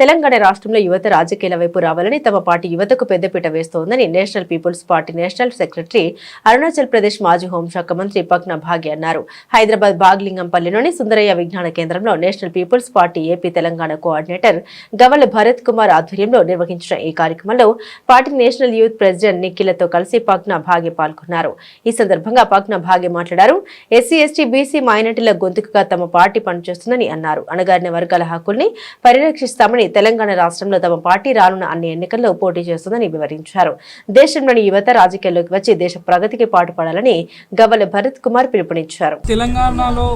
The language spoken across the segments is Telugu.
తెలంగాణ రాష్ట్రంలో యువత రాజకీయాల వైపు రావాలని తమ పార్టీ యువతకు పెద్దపీట వేస్తోందని National People's Party national secretary Arunachal Pradesh మాజీ హోంశాఖ మంత్రి పక్న భాగ్య అన్నారు. హైదరాబాద్ బాగ్లింగంపల్లిలోని సుందరయ్య విజ్ఞాన కేంద్రంలో National People's Party AP Telangana coordinator Gavala Bharat Kumar ఆధ్వర్యంలో నిర్వహించిన ఈ కార్యక్రమంలో పార్టీ నేషనల్ యూత్ ప్రెసిడెంట్ నిఖిలతో కలిసి పక్న భాగ్య పాల్గొన్నారు. ఈ సందర్భంగా పక్న భాగ్య మాట్లాడారు. ఎస్సీ ఎస్టీ బీసీ మైనార్టీల గొంతుకుగా తమ పార్టీ పనిచేస్తుందని అన్నారు. అణగారిన వర్గాల హక్కుల్ని పరిరక్షిస్తామని తెలంగాణ రాష్ట్రంలో తమ పార్టీ రానున్న అన్ని ఎన్నికల్లో పోటీ చేస్తుందని వివరించారు. దేశంలోని యువత రాజకీయాల్లోకి వచ్చి దేశ ప్రగతికి పాటుపడాలని గవల భరత్ కుమార్ పిలుపునిచ్చారు. తెలంగాణలో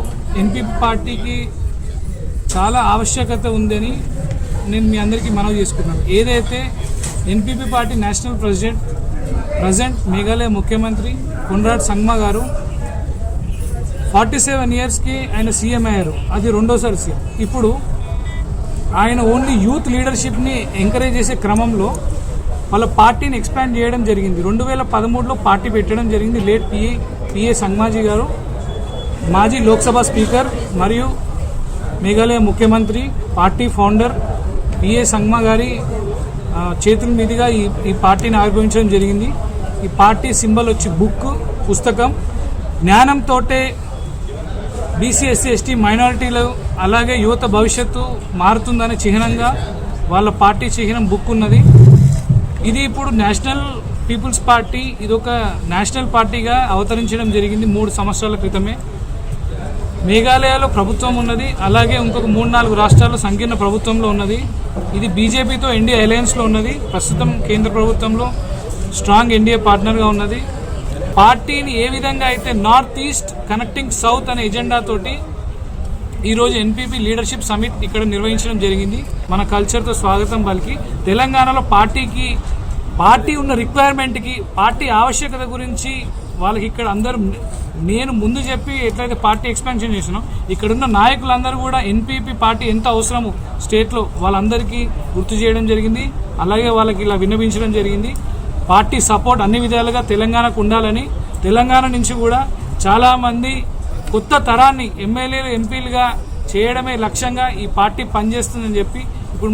ఎన్పీ పార్టీకి చాలా ఆవశ్యకత ఉందని నేను మీ అందరికీ మనవి చేసుకున్నాను ఏదైతే NPP party national president present Meghalaya ముఖ్యమంత్రి కొండ్రాడ్ సంగ్మా గారు ఫార్టీ సెవెన్ ఇయర్స్కి ఆయన సీఎం అయ్యారు. అది రెండోసారి సీఎం. ఇప్పుడు ఆయన ఓన్లీ యూత్ లీడర్షిప్ని ఎంకరేజ్ చేసే క్రమంలో వాళ్ళ పార్టీని ఎక్స్పాండ్ చేయడం జరిగింది. రెండు వేల పదమూడులో పార్టీ పెట్టడం జరిగింది. లేట్ పిఏ పిఏ సంగ్మాజీ గారు మాజీ లోక్సభ స్పీకర్ మరియు మేఘాలయ ముఖ్యమంత్రి పార్టీ ఫౌండర్ పిఏ సంగ్మా గారి చేతుల మీదుగా ఈ ఈ పార్టీని ఆవిర్భవించడం జరిగింది. ఈ పార్టీ సింబల్ వచ్చి బుక్ పుస్తకం జ్ఞానంతోటే బీసీ ఎస్సీ ఎస్టీ మైనారిటీలు అలాగే యువత భవిష్యత్తు మారుతుందనే చిహ్నంగా వాళ్ళ పార్టీ చిహ్నం బుక్ ఉన్నది. ఇది ఇప్పుడు నేషనల్ పీపుల్స్ పార్టీ ఇది ఒక నేషనల్ పార్టీగా అవతరించడం జరిగింది మూడు సంవత్సరాల క్రితమే. మేఘాలయలో ప్రభుత్వం ఉన్నది అలాగే ఇంకొక మూడు నాలుగు రాష్ట్రాల్లో సంకీర్ణ ప్రభుత్వంలో ఉన్నది. ఇది బీజేపీతో ఎన్డీఏ అలయన్స్లో ఉన్నది ప్రస్తుతం కేంద్ర ప్రభుత్వంలో స్ట్రాంగ్ ఎన్డీఏ పార్ట్నర్గా ఉన్నది. పార్టీని ఏ విధంగా అయితే నార్త్ ఈస్ట్ కనెక్టింగ్ సౌత్ అనే ఎజెండా తోటి ఈరోజు ఎన్పీపీ లీడర్షిప్ సమిట్ ఇక్కడ నిర్వహించడం జరిగింది. మన కల్చర్తో స్వాగతం పలికి. తెలంగాణలో పార్టీకి పార్టీ ఉన్న రిక్వైర్మెంట్కి పార్టీ ఆవశ్యకత గురించి వాళ్ళకి ఇక్కడ అందరూ నేను ముందు చెప్పి ఎట్లయితే పార్టీ ఎక్స్పాన్షన్ చేసినో ఇక్కడున్న నాయకులందరూ కూడా ఎన్పీపీ పార్టీ ఎంత అవసరమో స్టేట్లో వాళ్ళందరికీ గుర్తు చేయడం జరిగింది. అలాగే వాళ్ళకి ఇలా విన్నవించడం జరిగింది. పార్టీ సపోర్ట్ అన్ని విధాలుగా తెలంగాణకు ఉండాలని తెలంగాణ నుంచి కూడా చాలామంది కొత్త తరాన్ని ఎమ్మెల్యేలు ఎంపీలుగా చేయడమే లక్ష్యంగా ఈ పార్టీ పనిచేస్తుందని చెప్పి